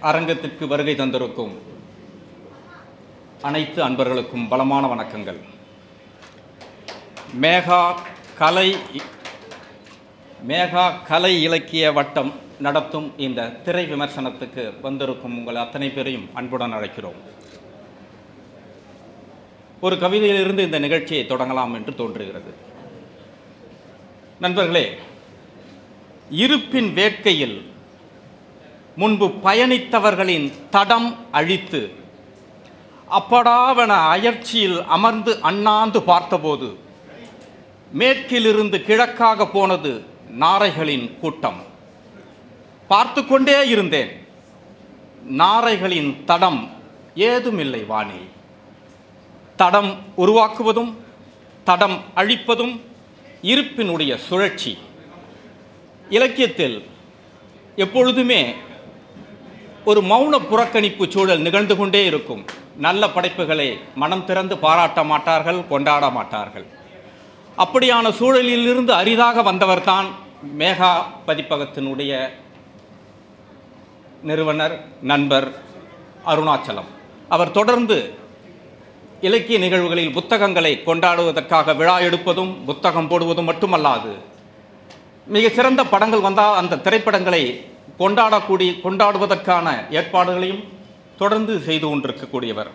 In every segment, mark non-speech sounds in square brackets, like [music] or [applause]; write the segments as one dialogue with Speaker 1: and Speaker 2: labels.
Speaker 1: அரங்கத்திற்கு வருகை தந்திருக்கும் அனைத்து அன்பர்களுக்கும் பலமான வணக்கங்கள். மேகா கலை மேகா கலை இலக்கிய வட்டம் நடத்தும் இந்த திரை விமர்சனத்துக்கு வந்திருக்கும் உங்கள் அத்தனை பேரையும் அன்புடன் அழைக்கிறோம். ஒரு கவிதையிலிருந்து இந்த நிகழ்ச்சியை தொடங்கலாம் என்று தோன்றுகிறது. நண்பர்களே இருப்பின் வேட்கையில் முன்பு பயணித்தவர்களின் தடம் அழித்து அப்படாவென அயற்சியில் அமர்ந்து அண்ணாந்து பார்த்தபோது மேற்கிலிருந்து கிழக்காக போனது நாரைகளின் கூட்டம். பார்த்து கொண்டே இருந்தேன் நாரைகளின் தடம் ஏதுமில்லை வானில். தடம் உருவாக்குவதும் தடம் அழிப்பதும் இருப்பினுடைய சுழற்சி. இலக்கியத்தில் எப்பொழுதுமே ஒரு மௌன புறக்கணிப்பு சூழல் நிகழ்ந்து கொண்டே இருக்கும். நல்ல படைப்புகளை மனம் திறந்து பாராட்ட மாட்டார்கள் கொண்டாட மாட்டார்கள். அப்படியான சூழலிலிருந்து அரிதாக வந்தவர்தான் மேகா பதிப்பகத்தினுடைய நிறுவனர் நண்பர் அருணாச்சலம். அவர் தொடர்ந்து இலக்கிய நிகழ்வுகளில் புத்தகங்களை கொண்டாடுவதற்காக விழா எடுப்பதும் புத்தகம் போடுவதும் மட்டுமல்லாது மிக சிறந்த படங்கள் வந்தால் அந்த திரைப்படங்களை கொண்டாடக்கூடிய கொண்டாடுவதற்கான ஏற்பாடுகளையும் தொடர்ந்து செய்து கொண்டிருக்கக்கூடியவர்.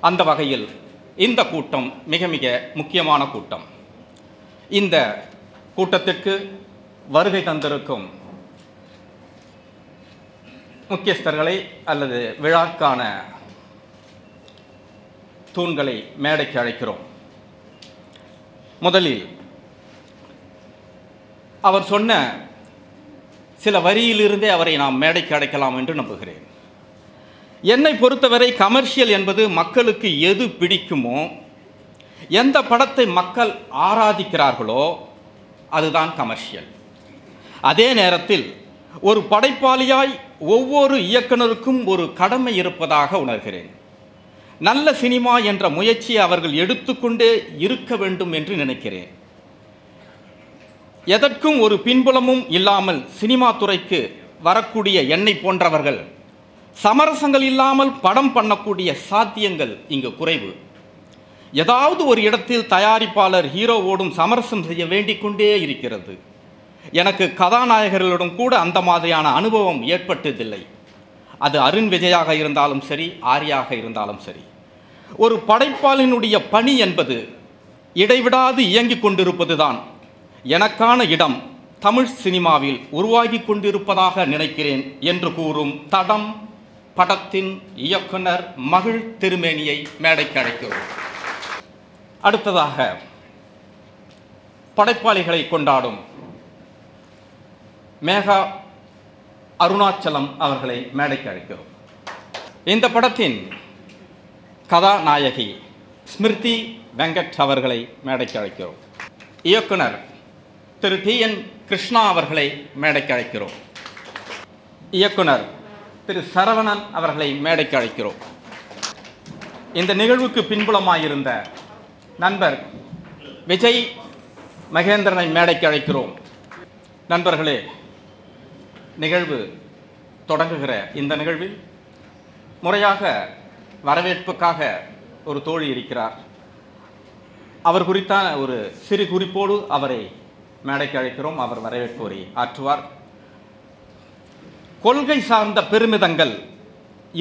Speaker 1: அந்த வகையில் இந்த கூட்டம் மிக மிக முக்கியமான கூட்டம். இந்த கூட்டத்திற்கு வருகை தந்திருக்கும் முக்கியஸ்தர்களை அல்லது விழாக்கான தூண்களை மேடைக்கு அழைக்கிறோம். முதலில் அவர் சொன்ன சில வரியிலிருந்தே அவரை நாம் மேடைக்கு அடைக்கலாம் என்று நம்புகிறேன். என்னை பொறுத்தவரை கமர்ஷியல் என்பது மக்களுக்கு எது பிடிக்குமோ எந்த படத்தை மக்கள் ஆராதிக்கிறார்களோ அதுதான் கமர்ஷியல் அதே நேரத்தில் ஒரு படைப்பாளியாய் ஒவ்வொரு இயக்குனருக்கும் ஒரு கடமை இருப்பதாக உணர்கிறேன். நல்ல சினிமா என்ற முயற்சியை அவர்கள் எடுத்துக்கொண்டே இருக்க வேண்டும் என்று நினைக்கிறேன். எதற்கும் ஒரு பின்புலமும் இல்லாமல் சினிமா துறைக்கு வரக்கூடிய என்னை போன்றவர்கள் சமரசங்கள் இல்லாமல் படம் பண்ணக்கூடிய சாத்தியங்கள் இங்கு குறைவு. ஏதாவது ஒரு இடத்தில் தயாரிப்பாளர் ஹீரோவோடும் சமரசம் செய்ய வேண்டிக் கொண்டே இருக்கிறது. எனக்கு கதாநாயகர்களிடம் கூட அந்த மாதிரியான அனுபவம் ஏற்பட்டதில்லை. அது அருண் விஜயாக இருந்தாலும் சரி ஆரியாக இருந்தாலும் சரி. ஒரு படைப்பாளினுடைய பணி என்பது இடைவிடாது இயங்கிக் கொண்டிருப்பதுதான். எனக்கான இடம் தமிழ் சினிமாவில் உருவாகி கொண்டிருப்பதாக நினைக்கிறேன் என்று கூறும் தடம் படத்தின் இயக்குனர் மகிழ் திருமேனியை மேடைக்கு அழைக்கிறோம் அடுத்ததாக படைப்பாளிகளை கொண்டாடும் மேகா அருணாச்சலம் அவர்களை மேடைக்கு அழைக்கிறோம். இந்த படத்தின் கதாநாயகி ஸ்மிருதி வெங்கட் அவர்களை மேடைக்கு அழைக்கிறோம். இயக்குனர் திரு டி என் கிருஷ்ணா அவர்களை மேடைக்கு அழைக்கிறோம். இயக்குனர் திரு சரவணன் அவர்களை மேடைக்கு அழைக்கிறோம். இந்த நிகழ்வுக்கு பின்புலமாயிருந்த நண்பர் விஜய் மகேந்திரனை மேடைக்கு அழைக்கிறோம். நண்பர்களே நிகழ்வு தொடங்குகிற இந்த நிகழ்வில் முறையாக வரவேற்புக்காக ஒரு தோழி இருக்கிறார். அவர் குறித்தான ஒரு சிறு குறிப்போடு அவரை மேடைக்கு அழைக்கிறோம். அவர் வரவேற்பு ஆற்றுவார். கொள்கை சார்ந்த பெருமிதங்கள்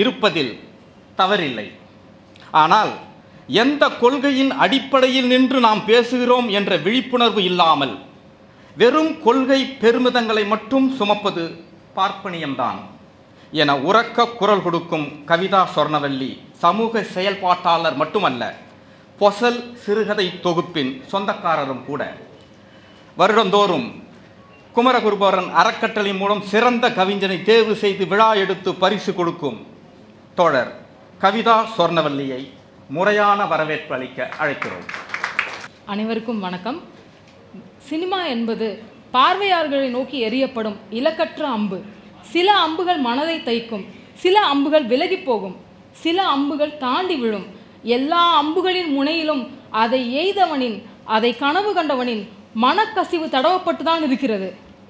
Speaker 1: இருப்பதில் தவறில்லை. ஆனால் எந்த கொள்கையின் அடிப்படையில் நின்று நாம் பேசுகிறோம் என்ற விழிப்புணர்வு இல்லாமல் வெறும் கொள்கை பெருமிதங்களை மட்டும் சுமப்பது பார்ப்பனியம்தான். என உறக்க குரல் கொடுக்கும் கவிதா சொர்ணவல்லி சமூக செயல்பாட்டாளர் மட்டுமல்ல பொசல் சிறுகதை தொகுப்பின் சொந்தக்காரரும் கூட. வருடந்தோறும் குமரகுருபரன் அறக்கட்டளை மூலம் சிறந்த கவிஞனை தேர்வு செய்து விழா எடுத்து பரிசு கொடுக்கும் தோழர் கவிதா சொர்ணவல்லியை முறையான வரவேற்பு அளிக்க அழைக்கிறோம்.
Speaker 2: அனைவருக்கும் வணக்கம். சினிமா என்பது பார்வையாளர்களை நோக்கி எறியப்படும் இலக்கற்ற அம்பு. சில அம்புகள் மனதை தைக்கும் சில அம்புகள் விலகி போகும் சில அம்புகள் தாண்டி விழும். எல்லா அம்புகளின் முனையிலும் அதை எய்தவனின் அதை கனவு கண்டவனின் மனக்கசிவு தடவப்பட்டு தான் இருக்கிறது.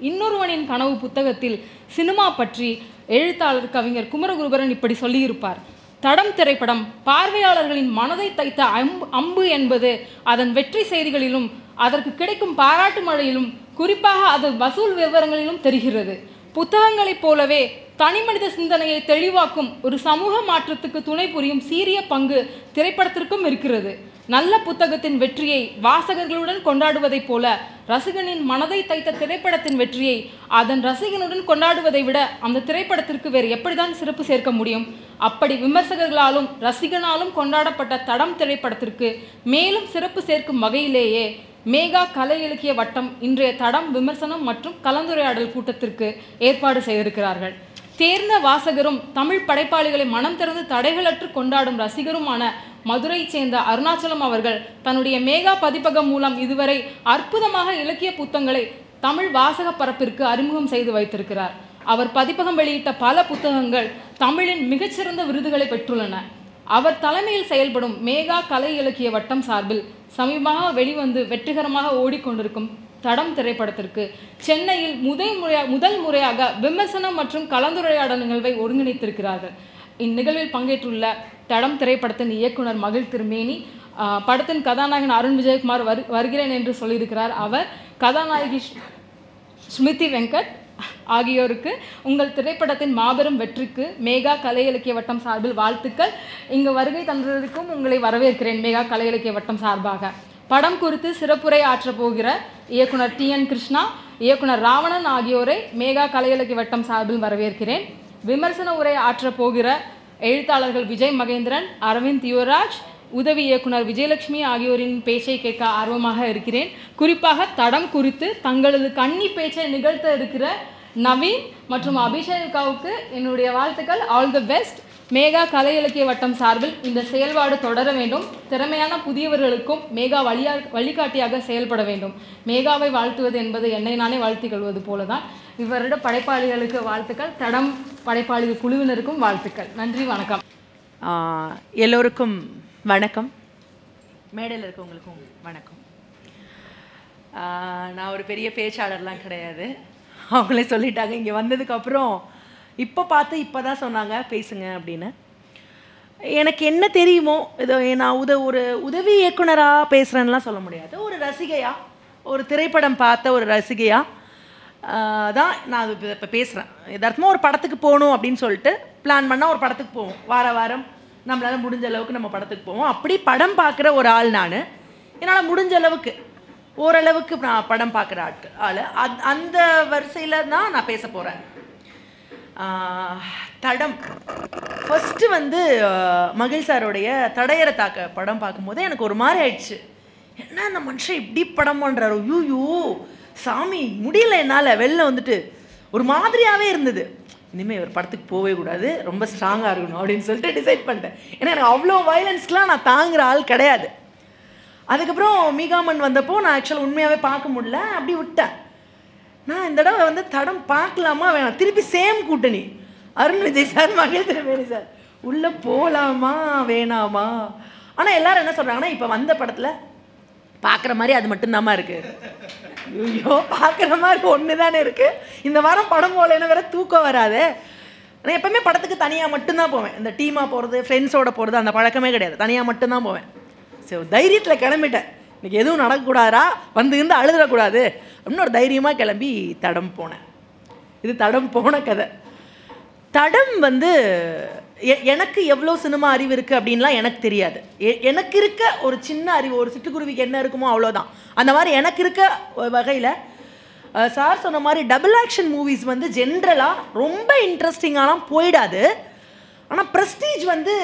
Speaker 2: இன்னொருவனின் கனவு புத்தகத்தில் சினிமா பற்றி எழுத்தாளர் கவிஞர் குமரகுருபரன் இப்படி சொல்லியிருப்பார். தடம் திரைப்படம் பார்வையாளர்களின் மனதை தைத்த அம்பு அம்பு என்பது அதன் வெற்றி செய்திகளிலும் அதற்கு கிடைக்கும் பாராட்டு மழையிலும் குறிப்பாக அது வசூல் விவரங்களிலும் தெரிகிறது. புத்தகங்களைப் போலவே தனிமனித சிந்தனையை தெளிவாக்கும் ஒரு சமூக மாற்றத்துக்கு துணை புரியும் சீரிய பங்கு திரைப்படத்திற்கும் இருக்கிறது. நல்ல புத்தகத்தின் வெற்றியை வாசகர்களுடன் கொண்டாடுவதைப் போல ரசிகனின் மனதை தைத்த திரைப்படத்தின் வெற்றியை அதன் ரசிகனுடன் கொண்டாடுவதை விட அந்த திரைப்படத்திற்கு வேறு எப்படிதான் சிறப்பு சேர்க்க முடியும்? அப்படி விமர்சகர்களாலும் ரசிகனாலும் கொண்டாடப்பட்ட தடம் திரைப்படத்திற்கு மேலும் சிறப்பு சேர்க்கும் வகையிலேயே மேகா கலை இலக்கிய வட்டம் இன்றைய தடம் விமர்சனம் மற்றும் கலந்துரையாடல் கூட்டத்திற்கு ஏற்பாடு செய்திருக்கிறார்கள். தேர்ந்த வாசகரும் தமிழ் படைப்பாளிகளை மனம் திறந்து தடைகளற்று கொண்டாடும் ரசிகருமான மதுரையைச் சேர்ந்த அருணாச்சலம் அவர்கள் தன்னுடைய மேகா பதிப்பகம் மூலம் இதுவரை அற்புதமாக இலக்கிய புத்தகங்களை தமிழ் வாசக பரப்பிற்கு அறிமுகம் செய்து வைத்திருக்கிறார். அவர் பதிப்பகம் வெளியிட்ட பல புத்தகங்கள் தமிழின் மிகச்சிறந்த விருதுகளை பெற்றுள்ளன. அவர் தலைமையில் செயல்படும் மேகா கலை இலக்கிய வட்டம் சார்பில் சமீபமாக வெளிவந்து வெற்றிகரமாக ஓடிக்கொண்டிருக்கும் தடம் திரைப்படத்திற்கு. சென்னையில் முதல் முறையாக முதல் முறையாக விமர்சனம் மற்றும் கலந்துரையாடல் நிகழ்வை ஒருங்கிணைத்திருக்கிறார்கள். இந்நிகழ்வில் பங்கேற்றுள்ள தடம் திரைப்படத்தின் இயக்குனர் மகிழ் திருமேனி படத்தின் கதாநாயகன் அருண் விஜயகுமார் வரு வருகிறேன் என்று சொல்லியிருக்கிறார். அவர் கதாநாயகி ஸ்மிருதி வெங்கட் ஆகியோருக்கு உங்கள் திரைப்படத்தின் மாபெரும் வெற்றிக்கு மேகா கலை இலக்கிய வட்டம் சார்பில் வாழ்த்துக்கள். இங்கு வருகை தந்ததற்கும் உங்களை வரவேற்கிறேன் மேகா கலை இலக்கிய வட்டம் சார்பாக. படம் குறித்து சிறப்புரை ஆற்றப் போகிற இயக்குனர் டி என் கிருஷ்ணா இயக்குனர் ராவணன் ஆகியோரை மேகா கலையலக்கி வட்டம் சார்பில் வரவேற்கிறேன். விமர்சன உரை ஆற்றப் போகிற எழுத்தாளர்கள் விஜய் மகேந்திரன் அரவிந்த் யுவராஜ் உதவி இயக்குனர் விஜயலட்சுமி ஆகியோரின் பேச்சை கேட்க ஆர்வமாக இருக்கிறேன். குறிப்பாக தடம் குறித்து தங்களது கன்னி பேச்சை நிகழ்த்த இருக்கிற நவீன் மற்றும் அபிஷேகாவுக்கு என்னுடைய வாழ்த்துக்கள். ஆல் தி பெஸ்ட் மேகா கலை இலக்கிய வட்டம் சார்பில் இந்த செயல்பாடு தொடர வேண்டும். திறமையான புதியவர்களுக்கும் மேகா வழியா வழிகாட்டியாக செயல்பட வேண்டும். மேகாவை வாழ்த்துவது என்பது என்னை நானே வாழ்த்திக் கொள்வது போலதான். இவருடைய படைப்பாளிகளுக்கு வாழ்த்துக்கள். தடம் படைப்பாளிகள் குழுவினருக்கும் வாழ்த்துக்கள். நன்றி வணக்கம்.
Speaker 3: எல்லோருக்கும் வணக்கம். மேடையில் இருக்கவங்களுக்கும் வணக்கம். நான் ஒரு பெரிய பேச்சாளர்லாம் கிடையாது. அவங்களே சொல்லிட்டாங்க இங்கே வந்ததுக்கப்புறம் இப்போ பார்த்து இப்போ தான் சொன்னாங்க பேசுங்க அப்படின்னு. எனக்கு என்ன தெரியுமோ இதோ நான் உத ஒரு உதவி இயக்குனராக பேசுகிறேன்னுலாம் சொல்ல முடியாது. ஒரு ரசிகையாக ஒரு திரைப்படம் பார்த்த ஒரு ரசிகையா தான் நான் அது இப்போ பேசுகிறேன் எதார்த்தமாக ஒரு படத்துக்கு போகணும் அப்படின்னு சொல்லிட்டு பிளான் பண்ணால் ஒரு படத்துக்கு போவோம். வார வாரம் நம்மளால் முடிஞ்ச அளவுக்கு நம்ம படத்துக்கு போவோம். அப்படி படம் பார்க்குற ஒரு ஆள் நான். என்னால் முடிஞ்ச அளவுக்கு ஓரளவுக்கு நான் படம் பார்க்குற ஆட்கள் ஆள். அந் அந்த வரிசையில் தான் நான் பேச போகிறேன் தடம். ஃபஸ்ட்டு வந்து மகிழ் சாருடைய தடையற தாக்க படம் பார்க்கும்போது எனக்கு ஒரு மாதிரி ஆயிடுச்சு. என்ன அந்த மனுஷன் இப்படி படம் பண்ணுறாரு யூ சாமி முடியல என்னால். வெளில வந்துட்டு ஒரு மாதிரியாகவே இருந்தது. இனிமேல் இவர் படத்துக்கு போகவே கூடாது. ரொம்ப ஸ்ட்ராங்காக இருக்கணும் அப்படின்னு சொல்லிட்டு டிசைட் பண்ணிட்டேன். ஏன்னா எனக்கு அவ்வளோ வயலன்ஸ்க்கெலாம் நான் தாங்குற ஆள் கிடையாது. அதுக்கப்புறம் மீகாமன் வந்தப்போ நான் ஆக்சுவலாக உண்மையாகவே பார்க்க முடியல. அப்படி விட்டேன். நான் இந்த தடவை வந்து தடம் பார்க்கலாமா வேணாம். திருப்பி சேம் கூட்டணி. Arun Vijay sir Mahendra Veni sir. உள்ளே போகலாமா வேணாமா? ஆனால் எல்லாரும் என்ன சொல்கிறாங்கன்னா இப்போ வந்த படத்தில் பார்க்குற மாதிரி அது மட்டும்தாம்மா இருக்குது ஐயோ பார்க்குற மாதிரி ஒன்று தானே இருக்குது இந்த வாரம் படம் போகலைன்னா வேற தூக்கம் வராது. நான் எப்பவுமே படத்துக்கு தனியாக மட்டும்தான் போவேன். இந்த டீமாக போகிறது ஃப்ரெண்ட்ஸோட போகிறது அந்த பழக்கமே கிடையாது. தனியாக மட்டும்தான் போவேன். சரி தைரியத்தில் கிளம்பிட்டேன். இன்னைக்கு எதுவும் நடக்கக்கூடாதா வந்து இருந்து அழுதுடக்கூடாது. அப்படின்னு ஒரு தைரியமாக கிளம்பி தடம் போனேன். இது தடம் போன கதை. தடம் வந்து எ- எனக்கு எவ்வளோ சினிமா அறிவு இருக்குது அப்படின்லாம் எனக்கு தெரியாது. எனக்கு இருக்க ஒரு சின்ன அறிவு ஒரு சிட்டுக்குருவிக்கு என்ன இருக்குமோ அவ்வளோதான். அந்த மாதிரி எனக்கு இருக்க வகையில் சார் சொன்ன மாதிரி டபுள் ஆக்ஷன் மூவிஸ் வந்து ஜென்ரலாக ரொம்ப இன்ட்ரெஸ்டிங்காலாம் போயிடாது. ஆனால் ப்ரெஸ்டீஜ் வந்து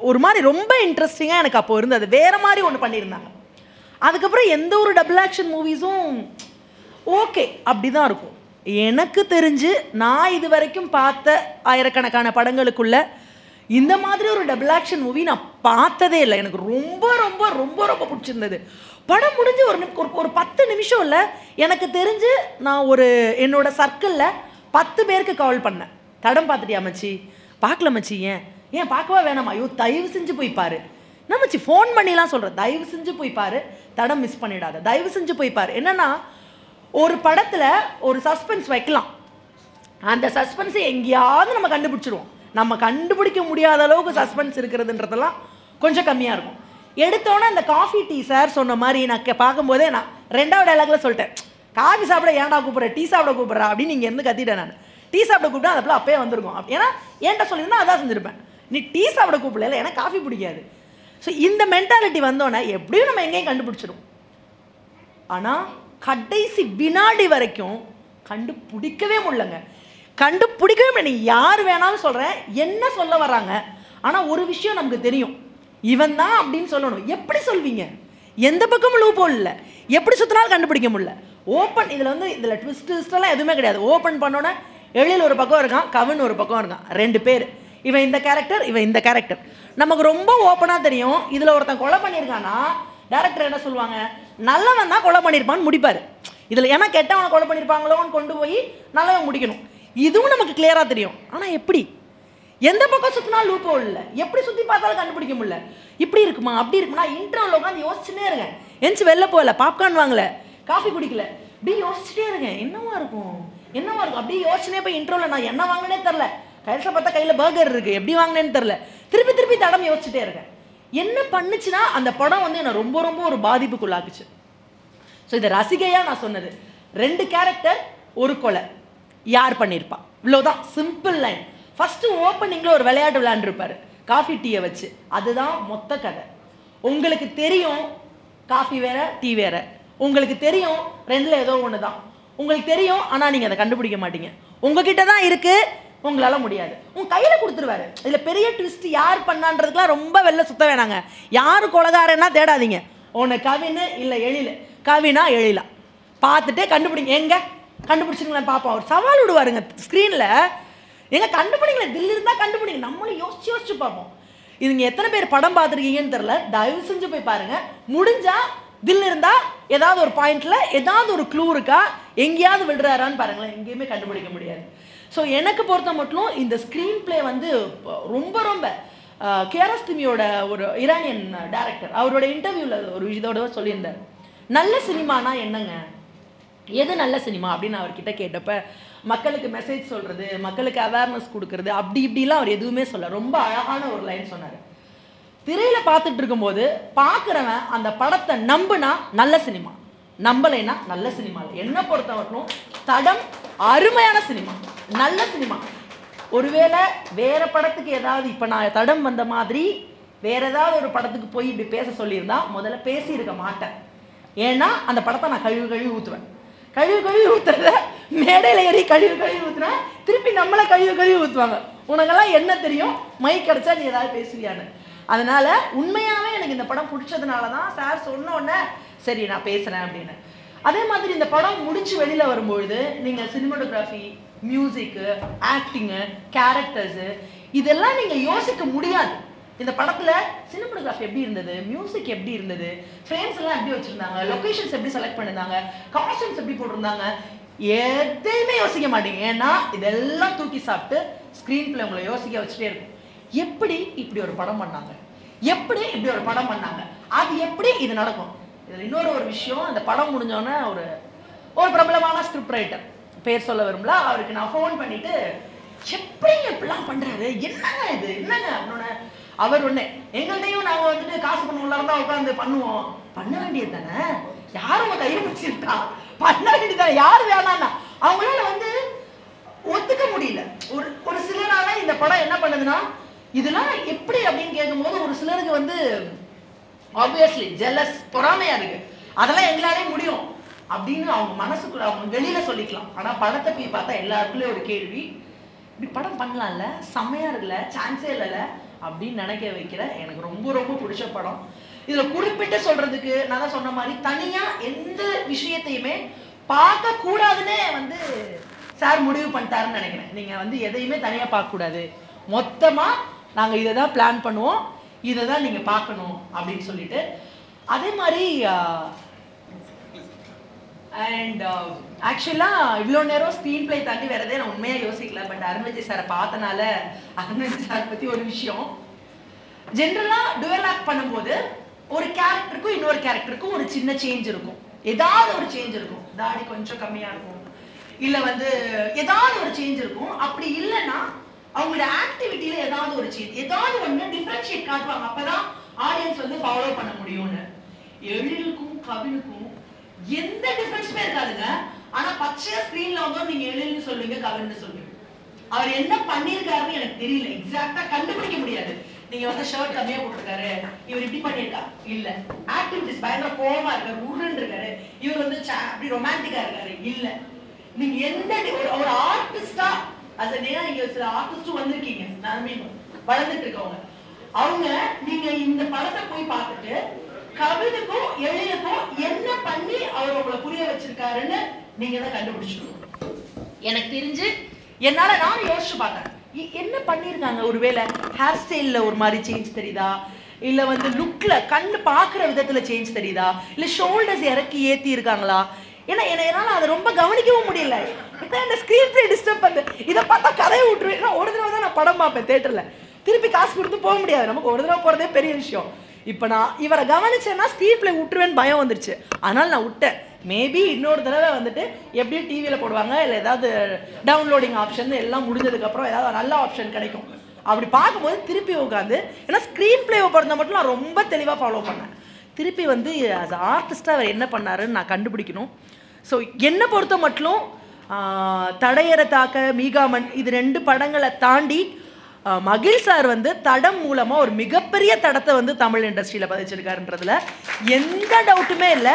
Speaker 3: ஒரு மாதிரி ரொம்ப இன்ட்ரெஸ்டிங்காக எனக்கு அப்போ இருந்தது. வேறு மாதிரி ஒன்று பண்ணியிருந்தாங்க. அதுக்கப்புறம் எந்த ஒரு டபுள் ஆக்ஷன் மூவிஸும் ஓகே அப்படி தான் இருக்கும். எனக்கு தெரிஞ்சு நான் இது வரைக்கும் பார்த்த ஆயிரக்கணக்கான படங்களுக்குள்ள இந்த மாதிரி ஒரு டபுள் ஆக்ஷன் மூவி நான் பார்த்ததே இல்லை. எனக்கு ரொம்ப ரொம்ப ரொம்ப ரொம்ப பிடிச்சிருந்தது. படம் முடிஞ்சு ஒரு ஒரு ஒரு பத்து நிமிஷம் இல்லை எனக்கு தெரிஞ்சு நான் ஒரு என்னோடய சர்க்கிளில் பத்து பேருக்கு கால் பண்ணேன். தடம் பார்த்துட்டியா மச்சி? பார்க்கல மச்சி ஏன்? ஏன் பார்க்கவா வேணாமா? ஐயோ தயவு செஞ்சு போய் பாரு. என்ன மச்சி ஃபோன் பண்ணிலாம் சொல்கிறேன் தயவு செஞ்சு போய் பாரு. தடம் மிஸ் பண்ணிடாத. தயவு செஞ்சு போய் பாரு. என்னென்னா ஒரு படத்தில் ஒரு சஸ்பென்ஸ் வைக்கலாம். அந்த சஸ்பென்ஸை எங்கேயாவது நம்ம கண்டுபிடிச்சிருவோம். நம்ம கண்டுபிடிக்க முடியாத அளவுக்கு சஸ்பென்ஸ் இருக்கிறதுன்றதெல்லாம் கொஞ்சம் கம்மியாக இருக்கும். எடுத்தோன்னே அந்த காஃபி டீ சார் சொன்ன மாதிரி நான் பார்க்கும்போதே நான் ரெண்டாவது டைலாக்ல சொல்லிட்டேன். காஃபி சாப்பிட ஏன்டா கூப்பிட்ற? டீ சாப்பிட கூப்பிட்றா? அப்படின்னு இங்கே இருந்து கத்திட்டேன் நான். டீ சாப்பிட கூப்பிட்டா அந்த பிள்ளை அப்பயே வந்திருக்கும். ஏன்னா ஏன்ட்ட சொல்லியிருந்தா அதான் செஞ்சுருப்பேன். நீ டீ சாப்பிட கூப்பிடல ஏன்னா காஃபி பிடிக்காது. ஸோ இந்த மென்டாலிட்டி வந்தோன்னே எப்படியும் நம்ம எங்கேயும் கண்டுபிடிச்சிடும் ஆனால் கடைசி வினாடி வரைக்கும் கண்டுபிடிக்கவே முடியலங்க. கண்டுபிடிக்கவே முடியல. நீ யார் வேணாலும் சொல்கிறேன் என்ன சொல்ல வர்றாங்க ஆனால் ஒரு விஷயம் நமக்கு தெரியும். இவன் தான் அப்படின்னு சொல்லணும். எப்படி சொல்வீங்க? எந்த பக்கமும் லூ இல்லை. எப்படி சுற்றினாலும் கண்டுபிடிக்க முடியல. ஓப்பன் இதில் வந்து இதில் ட்விஸ்ட் ட்விஸ்டெல்லாம் எதுவுமே கிடையாது. ஓப்பன் பண்ணோன்னே எழில் ஒரு பக்கம் இருக்கான் கவின் ஒரு பக்கம் இருக்கான். ரெண்டு பேர். இவன் இந்த கேரக்டர் இவன் இந்த கேரக்டர் நமக்கு ரொம்ப ஓப்பனாக தெரியும் இதில் ஒருத்தன் கொலை பண்ணியிருக்கான்னா டேரக்டர் என்ன சொல்லுவாங்க? நல்லவன் தான் கொலை பண்ணியிருப்பான்னு முடிப்பார். இதில் ஏன்னா கெட்டவனை கொலை பண்ணியிருப்பாங்களோன்னு கொண்டு போய் நல்லவன் முடிக்கணும். இதுவும் நமக்கு கிளியராக தெரியும். ஆனால் எப்படி? எந்த பக்கம் சுற்றினாலும் லூப்போ இல்லை. எப்படி சுற்றி பார்த்தாலும் கண்டுபிடிக்க முடியல. இப்படி இருக்குமா? அப்படி இருக்குமா? இன்டர்வல் உட்காந்து யோசிச்சுனே இருங்க எந்திச்சு வெளில போகல பாப்கார்ன் வாங்கல காஃபி குடிக்கல. இப்படி யோசிச்சுட்டே இருங்க என்னவா இருக்கும்? என்னவா இருக்கும்? அப்படியே யோசிச்சுனே போய் இன்டர்வல் நான் என்ன வாங்கினே தெரில கடைசியில் பார்த்தா கையில் பர்கர் இருக்குது எப்படி வாங்கினேன்னு தெரில திருப்பி திருப்பி தடம் யோசிச்சுட்டே இருக்கேன். என்ன பண்ணுச்சுன்னா அந்த படம் வந்து என்னை ரொம்ப ரொம்ப ஒரு பாதிப்புக்குள்ளாக்குச்சு. ஸோ இதை ரசிகையாக நான் சொன்னது. ரெண்டு கேரக்டர் ஒரு கொலை. யார் பண்ணியிருப்பா இவ்வளோதான் சிம்பிள் லைன் ஃபஸ்ட்டு ஓப்பனிங்கில் ஒரு விளையாட்டு விளையாண்டுருப்பார். காஃபி டீயை வச்சு. அதுதான் மொத்த கதை. உங்களுக்கு தெரியும் காஃபி வேற டீ வேற. உங்களுக்கு தெரியும் ரெண்டில் ஏதோ ஒன்று தான் உங்களுக்கு தெரியும் ஆனால் நீங்கள் அதை கண்டுபிடிக்க மாட்டீங்க. உங்ககிட்ட தான் இருக்குது உங்களால் முடியாது. உன் கையில் கொடுத்துருவாரு. இதில் பெரிய ட்விஸ்ட் யார் பண்ணான்றதுக்குலாம் ரொம்ப வெளில சுத்த வேணாங்க. யார் கொலகாரன்னா தேடாதீங்க. ஒன்று கவின்னு இல்லை எழில. கவினா எழிலா. பார்த்துட்டே கண்டுபிடிங்க. எங்கே? கண்டுபிடிச்சிங்களேன் பார்ப்போம் அவர் சவால் விடுவாருங்க. ஸ்க்ரீனில் எங்கே கண்டுபிடிங்களேன் தில்லி இருந்தால் கண்டுபிடிங்க. நம்மளும் யோசிச்சு யோசிச்சு பார்ப்போம். இதுங்க எத்தனை பேர் படம் பார்த்துருக்கீங்கன்னு தெரில தயவு செஞ்சு போய் பாருங்கள் முடிஞ்சால் தில் இருந்தால் ஏதாவது ஒரு பாயிண்ட்டில் ஏதாவது ஒரு க்ளூ இருக்கா? எங்கேயாவது விடுறாரான்னு பாருங்களேன். எங்கேயுமே கண்டுபிடிக்க முடியாது. ஸோ எனக்கு பொறுத்த மட்டும் இந்த ஸ்க்ரீன் ப்ளே வந்து ரொம்ப ரொம்ப கேரஸ்திமியோட ஒரு ஈரானியன் டேரக்டர் அவரோட இன்டர்வியூவில் ஒரு இதோட சொல்லியிருந்தார். நல்ல சினிமானா என்னங்க? எது நல்ல சினிமா? அப்படின்னு அவர்கிட்ட கேட்டப்ப மக்களுக்கு மெசேஜ் சொல்கிறது மக்களுக்கு அவேர்னஸ் கொடுக்கறது அப்படி இப்படிலாம் அவர் எதுவுமே சொல்ல ரொம்ப அழகான ஒரு லைன் சொன்னார். திரையில் பார்த்துட்டு இருக்கும்போது பார்க்குறவன் அந்த படத்தை நம்புனா நல்ல சினிமா. நம்பலைன்னா நல்ல சினிமா இல்லை. என்னை பொறுத்த மட்டும் தடம் அருமையான சினிமா. நல்ல சினிமா. ஒருவேளை வேற படத்துக்கு ஏதாவது இப்போ நான் தடம் வந்த மாதிரி வேற ஏதாவது ஒரு படத்துக்கு போய் இப்படி பேச சொல்லியிருந்தா முதல்ல பேசியிருக்க மாட்டேன். ஏன்னா அந்த படத்தை நான் கழுவி கழுவி ஊற்றுவேன் கழுவி கழுவி ஊத்துறத மேடையில் ஏறி கழுவி கழுவி ஊற்றுனேன் திருப்பி நம்மளை கழுவி கழுவி ஊற்றுவாங்க உனக்கெல்லாம் என்ன தெரியும்? மை கிடச்சா நீ ஏதாவது பேசுவியான்னு. அதனால உண்மையாகவே எனக்கு இந்த படம் பிடிச்சதுனால தான் சார் சொன்ன உடனே சரி நான் பேசுகிறேன் அப்படின்னு. அதே மாதிரி இந்த படம் முடிச்சு வெளியில் வரும்பொழுது நீங்கள் சினிமாட்டோகிராஃபி மியூசிக்கு ஆக்டிங்கு கேரக்டர்ஸு இதெல்லாம் நீங்கள் யோசிக்க முடியாது. இந்த படத்துல சினிமோகிராஃபி எப்படி இருந்தது மியூசிக் எப்படி இருந்தது ஃப்ரேம்ஸ் எல்லாம் எப்படி வச்சிருந்தாங்க லொகேஷன்ஸ் எப்படி செலக்ட் பண்ணிருந்தாங்க காஸ்டியூம்ஸ் எப்படி போட்டிருந்தாங்க எதையுமே யோசிக்க மாட்டீங்க. ஏன்னா இதெல்லாம் தூக்கி சாப்பிட்டு ஸ்க்ரீன் பிளே உங்களை யோசிக்க வச்சுட்டே இருக்கும். எப்படி இப்படி ஒரு படம் பண்ணாங்க? எப்படி இப்படி ஒரு படம் பண்ணாங்க? அது எப்படி இது நடக்கும்? இதில் இன்னொரு ஒரு விஷயம் அந்த படம் முடிஞ்சோன்னே ஒரு ஒரு பிரபலமான ஸ்கிரிப்ட் ரைட்டர் பேர் சொல்ல விரும்பல அவருக்கு நான் ஃபோன் பண்ணிட்டு எப்படி இப்படிலாம் பண்ணுறாரு என்னங்க இது? என்னங்க? அவனோட அவர் ஒன்று எங்கள்கிட்டையும் நாங்கள் வந்துட்டு காசு பண்ண உள்ளார உட்காந்து பண்ணுவோம். பண்ண வேண்டியது தானே யாரும் உங்க கையில் பிடிச்சிருக்கா? பண்ண வேண்டியது தானே யார் வேணாம்னா அவங்களால வந்து ஒத்துக்க முடியல. ஒரு ஒரு சிலரால இந்த படம் என்ன பண்ணுதுன்னா இதெல்லாம் எப்படி? அப்படின்னு கேட்கும்போது ஒரு சிலருக்கு வந்து ஆப்வியஸ்லி ஜெலஸ் பொறாமையா இருக்கு. அதெல்லாம் எங்களாலே முடியும். அப்படின்னு அவங்க மனசுக்குள்ள அவங்க வெளியில சொல்லிக்கலாம். ஆனா படத்தை போய் பார்த்தா எல்லாருக்குள்ளயும் ஒரு கேள்வி. இப்படி படம் பண்ணலாம்ல? செம்மையா இருக்குல்ல? சான்ஸே இல்லைல்ல? அப்படின்னு நினைக்க வைக்கிற எனக்கு ரொம்ப ரொம்ப பிடிச்ச படம். இதுல குறிப்பிட்டு சொல்றதுக்கு நான் தான் சொன்ன மாதிரி தனியா எந்த விஷயத்தையுமே பார்க்க கூடாதுன்னே வந்து சார் முடிவு பண்ணிட்டாருன்னு நினைக்கிறேன். நீங்க வந்து எதையுமே தனியா பார்க்க கூடாது மொத்தமா நாங்க இதை தான் பிளான் பண்ணுவோம். இதை தான் நீங்க பார்க்கணும் அப்படின்னு சொல்லிட்டு. அதே மாதிரி அண்ட் ஆக்சுவலாக இவ்வளோ நேரம் ஸ்க்ரீன் பிளே தாண்டி வேற நான் உண்மையாக யோசிக்கல. பட் அருண்விஜய் சாரை பார்த்தனால அருண்விஜய் சார் பற்றி ஒரு விஷயம். ஜென்ரலாக டுவெல் ஆக்ட் பண்ணும்போது ஒரு கேரக்டருக்கும் இன்னொரு கேரக்டருக்கும் ஒரு சின்ன சேஞ்ச் இருக்கும். ஏதாவது ஒரு சேஞ்ச் இருக்கும். தாடி கொஞ்சம் கம்மியா இருக்கும். இல்லை வந்து ஏதாவது ஒரு சேஞ்ச் இருக்கும். அப்படி இல்லைன்னா அவங்களோட ஆக்டிவிட்டியில ஏதாவது ஒரு சேஞ்ச் ஏதாவது ஒன்று டிஃப்ரென்ஷியேட் காட்டுவாங்க. அப்பதான் ஆடியன்ஸ் வந்து ஃபாலோ பண்ண முடியும்னு. எழிலுக்கும் கவினுக்கும் எந்த டிஃபரன்ஸுமே இருக்காதுங்க. ஆனா பச்சையா ஸ்கிரீன்ல வந்து நீங்க எழில்னு சொல்லுவீங்க கவின்னு சொல்லுவீங்க. அவர் என்ன பண்ணிருக்காருன்னு எனக்கு தெரியல. எக்ஸாக்டா கண்டுபிடிக்க முடியாது. நீங்க வந்து ஷர்ட் கம்மியா போட்டிருக்காரு. இவர் இப்படி பண்ணிருக்கா இல்ல. ஆக்டிவிட்டிஸ் பயங்கர கோவமா இருக்காரு உருன்னு இருக்காரு. இவர் வந்து அப்படி ரொமான்டிக்கா இருக்காரு. இல்ல. நீங்க எந்த ஒரு ஆர்டிஸ்டா அது நேரம் இங்க சில ஆர்டிஸ்டும் வந்திருக்கீங்க. நானுமே வளர்ந்துட்டு இருக்கவங்க. அவங்க நீங்க இந்த படத்தை போய் பார்த்துட்டு கவினுக்கும் எழிலுக்கும் என்ன பண்ணி அவர் உங்களை புரிய வச்சிருக்காருன்னு நீங்க தான் கண்டுபிடிச்சிக்கணும் எனக்கு தெரிஞ்சு என்னால நானும் யோசிச்சு பார்த்தேன். என்ன பண்ணியிருக்காங்க ஒருவேளை ஹேர் ஸ்டைல்ல ஒரு மாதிரி சேஞ்ச் தெரியுதா? இல்ல வந்து லுக்ல கண்ணு பார்க்குற விதத்துல சேஞ்ச் தெரியுதா? இல்ல ஷோல்டர்ஸ் இறக்கி ஏத்தி இருக்காங்களா? ஏன்னா என்ன- என்னால அதை ரொம்ப கவனிக்கவும் முடியல. இதான் இந்த ஸ்க்ரீன் பிளே டிஸ்டர்ப் பண்ணுது இதை பார்த்தா கதையை விட்டுருவேன். ஏன்னா ஒரு தடவை தான் நான் படம் பார்ப்பேன் தேட்டர்ல திருப்பி காசு கொடுத்து போக முடியாது. நமக்கு ஒரு தடவை போகிறதே பெரிய விஷயம். இப்போ நான் இவரை கவனிச்சேன்னா ஸ்க்ரீன் பிளே விட்டுருவேன்னு பயம் வந்துருச்சு. அதனால் நான் விட்டேன். மேபி இன்னொரு தடவை வந்துட்டு எப்படியும் டிவியில் போடுவாங்க இல்லை ஏதாவது டவுன்லோடிங் ஆப்ஷன் எல்லாம் முடிஞ்சதுக்கப்புறம் ஏதாவது நல்ல ஆப்ஷன் கிடைக்கும். அப்படி பார்க்கும்போது திருப்பி உட்காந்து ஏன்னா ஸ்க்ரீன் பிளேவை பிறந்த மட்டும் நான் ரொம்ப தெளிவாக ஃபாலோ பண்ணேன். திருப்பி வந்து அஸ் ஆர்டிஸ்ட்டாக அவர் என்ன பண்ணாருன்னு நான் கண்டுபிடிக்கணும். ஸோ என்னை பொறுத்த மட்டும் தடையற தாக்க மீகாமன் இது ரெண்டு படங்களை தாண்டி மகிழ் சார் வந்து தடம் மூலமாக ஒரு மிகப்பெரிய தடத்தை வந்து தமிழ் இண்டஸ்ட்ரியில் பதிச்சிருக்காருன்றதுல எந்த டவுட்டுமே இல்லை.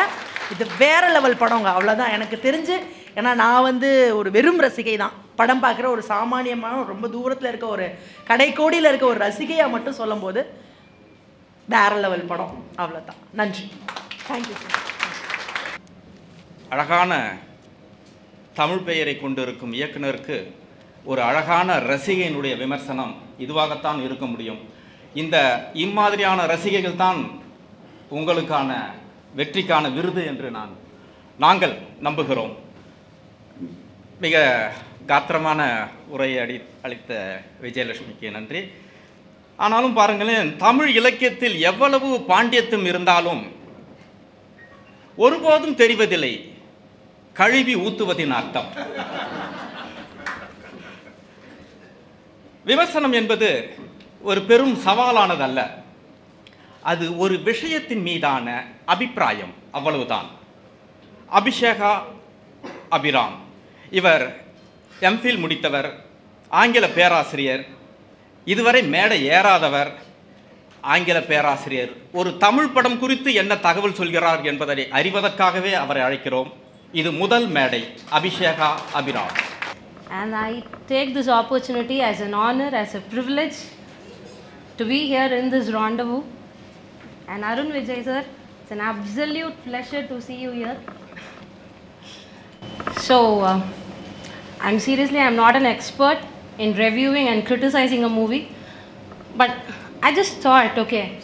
Speaker 3: இது வேற லெவல் படங்க அவ்வளோதான் எனக்கு தெரிஞ்சு ஏன்னா நான் வந்து ஒரு வெறும் ரசிகை தான். படம் பார்க்குற ஒரு சாமானியமான ரொம்ப தூரத்தில் இருக்க ஒரு கடைக்கோடியில் இருக்க ஒரு ரசிகையாக மட்டும் சொல்லும்போது வேற லெவல் படம். அவ்வளோதான் நன்றி. தேங்க்யூ சார்
Speaker 1: அழகான தமிழ் பெயரை கொண்டிருக்கும் இயக்குனருக்கு ஒரு அழகான ரசிகையினுடைய விமர்சனம் இதுவாகத்தான் இருக்க முடியும். இந்த இம்மாதிரியான ரசிகைகள் தான் உங்களுக்கான வெற்றிக்கான விருது என்று நான் நாங்கள் நம்புகிறோம். மிக காத்திரமான உரையை அடி அளித்த விஜயலட்சுமிக்கு நன்றி. ஆனாலும் பாருங்களேன் தமிழ் இலக்கியத்தில் எவ்வளவு பாண்டியத்தும் இருந்தாலும் ஒருபோதும் தெரிவதில்லை. கழுவி ஊத்துவதின் அர்த்தம். விமர்சனம் என்பது ஒரு பெரும் சவாலானதல்ல. அது ஒரு விஷயத்தின் மீதான அபிப்பிராயம் அவ்வளவுதான். அபிஷேகா அபிராம். இவர் எம்ஃபில் முடித்தவர் ஆங்கில பேராசிரியர் இதுவரை மேடை ஏறாதவர் ஆங்கில பேராசிரியர். ஒரு தமிழ் படம் குறித்து என்ன தகவல் சொல்கிறார் என்பதை அறிவதற்காகவே அவரை அழைக்கிறோம். இது முதல் மேடை Abhisheka Abhiram.
Speaker 4: And I take this opportunity as an honor, as a privilege to be here in this rendezvous. And Arun Vijay sir, it's an absolute pleasure to see you here. So, uh, I'm seriously, I'm not an expert in reviewing and criticizing a movie, but I just thought, okay,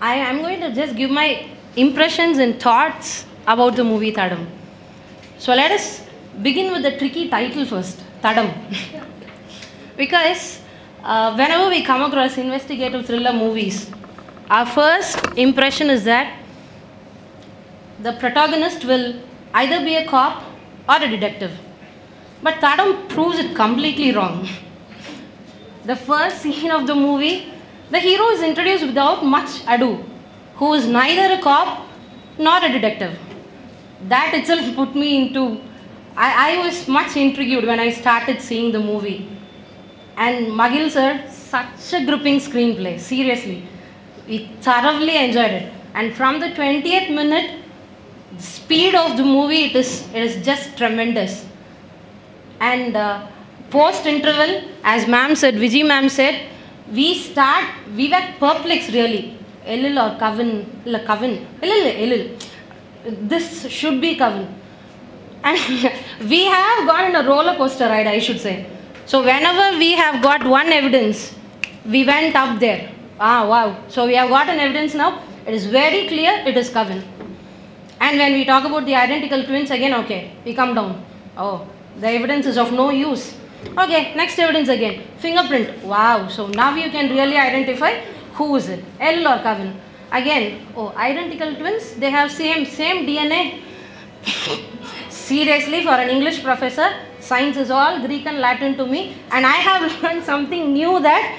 Speaker 4: I am going to just give my impressions and thoughts about the movie Tadam. So let us begin with the tricky title first, Tadam. because uh, whenever we come across investigative thriller movies, our first impression is that the protagonist will either be a cop or a detective. But Tadam proves it completely wrong. The first scene of the movie, the hero is introduced without much ado, who is neither a cop nor a detective. That itself put me into. I, I was much intrigued when I started seeing the movie. And Magil sir, such a gripping screenplay, seriously. We thoroughly enjoyed it. And from the 20th minute, the speed of the movie, it is, it is just tremendous. And uh, post interval, as ma'am said, Vijay ma'am said, we start, we were perplexed really. Elil or Kavin, Kavin, Elil, Elil. This should be Kavin. And [laughs] we have gone on a roller coaster ride, I should say. So whenever we have got one evidence, we went up there. Ah, wow. So we have got an evidence now. It is very clear it is Kavin. And when we talk about the identical twins, again, okay, we come down. Oh, the evidence is of no use. Okay, next evidence again. Fingerprint. Wow. So now you can really identify who is it, L or Kevin. Again, oh, identical twins. They have same same DNA. [laughs] Seriously, for an English professor, science is all Greek and Latin to me, and I have [laughs] learned something new that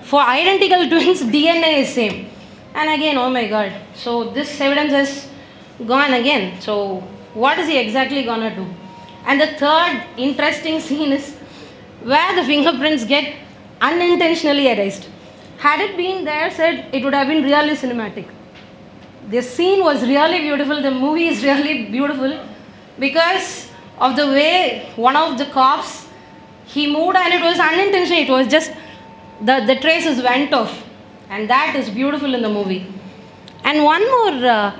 Speaker 4: for identical twins, [laughs] DNA is same. And again, oh my God! So this evidence has gone again. So what is he exactly gonna do? And the third interesting [laughs] scene is where the fingerprints get unintentionally erased. Had it been there, said it would have been really cinematic. This scene was really beautiful. The movie is really beautiful because of the way one of the cops he moved and it was unintentional. It was just the, the traces went off, and that is beautiful in the movie. And one more uh,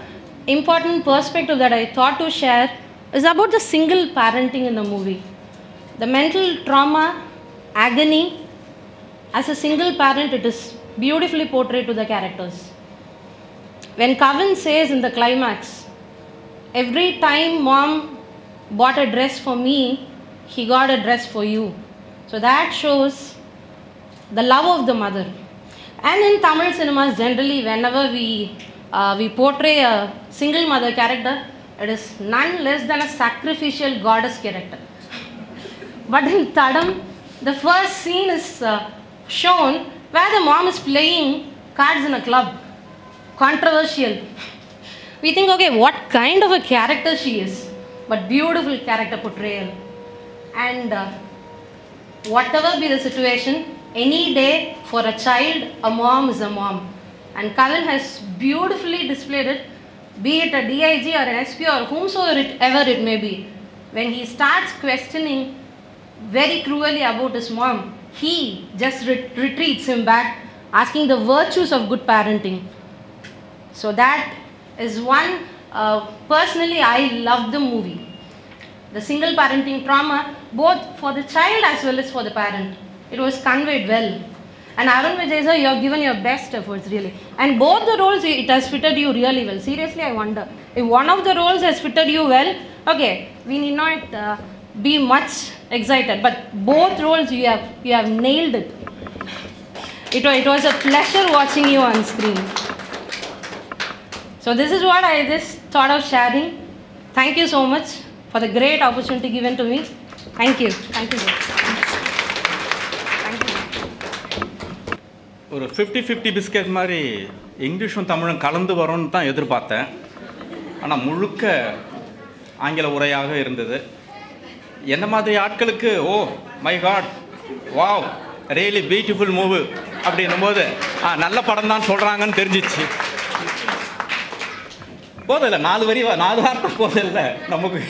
Speaker 4: important perspective that I thought to share is about the single parenting in the movie. The mental trauma, agony, as a single parent, it is beautifully portrayed to the characters. When Kevin says in the climax, every time mom bought a dress for me, he got a dress for you. So that shows the love of the mother. And in Tamil cinemas, generally, whenever we uh, we portray a single mother character, it is none less than a sacrificial goddess character. [laughs] But in Tadam, the first scene is uh, shown where the mom is playing cards in a club. Controversial. We think, okay, what kind of a character she is, but beautiful character portrayal. And uh, whatever be the situation, any day for a child, a mom is a mom. And Cullen has beautifully displayed it, be it a DIG or an SP or whomsoever it, ever it may be. When he starts questioning very cruelly about his mom, he just re- retreats him back, asking the virtues of good parenting. So that is one, uh, personally, I love the movie. The single parenting trauma, both for the child as well as for the parent. It was conveyed well. And Arun Vijay sir, you have given your best efforts really. And both the roles, it has fitted you really well. Seriously, I wonder. If one of the roles has fitted you well, okay, we need not uh, be much excited. But both roles, you have, you have nailed it. It it was a pleasure watching you on screen. So this is what I just thought of sharing. Thank you so much for the great opportunity given to me. Thank you. Thank you.
Speaker 1: ஒரு fifty fifty biscuit மாதிரி இங்கிலீஷும் தமிழும் கலந்து வரும்னு தான் எதிர்பார்த்தேன் ஆனால் முழுக்க ஆங்கில உரையாக இருந்தது என்ன மாதிரி ஆட்களுக்கு ஓ my god wow really beautiful move அப்படின்னும் போது ஆ நல்ல படம் தான் சொல்கிறாங்கன்னு தெரிஞ்சிச்சு போதில்லை நாலு வரி நாலு வார்த்தை போதில்லை நமக்கு.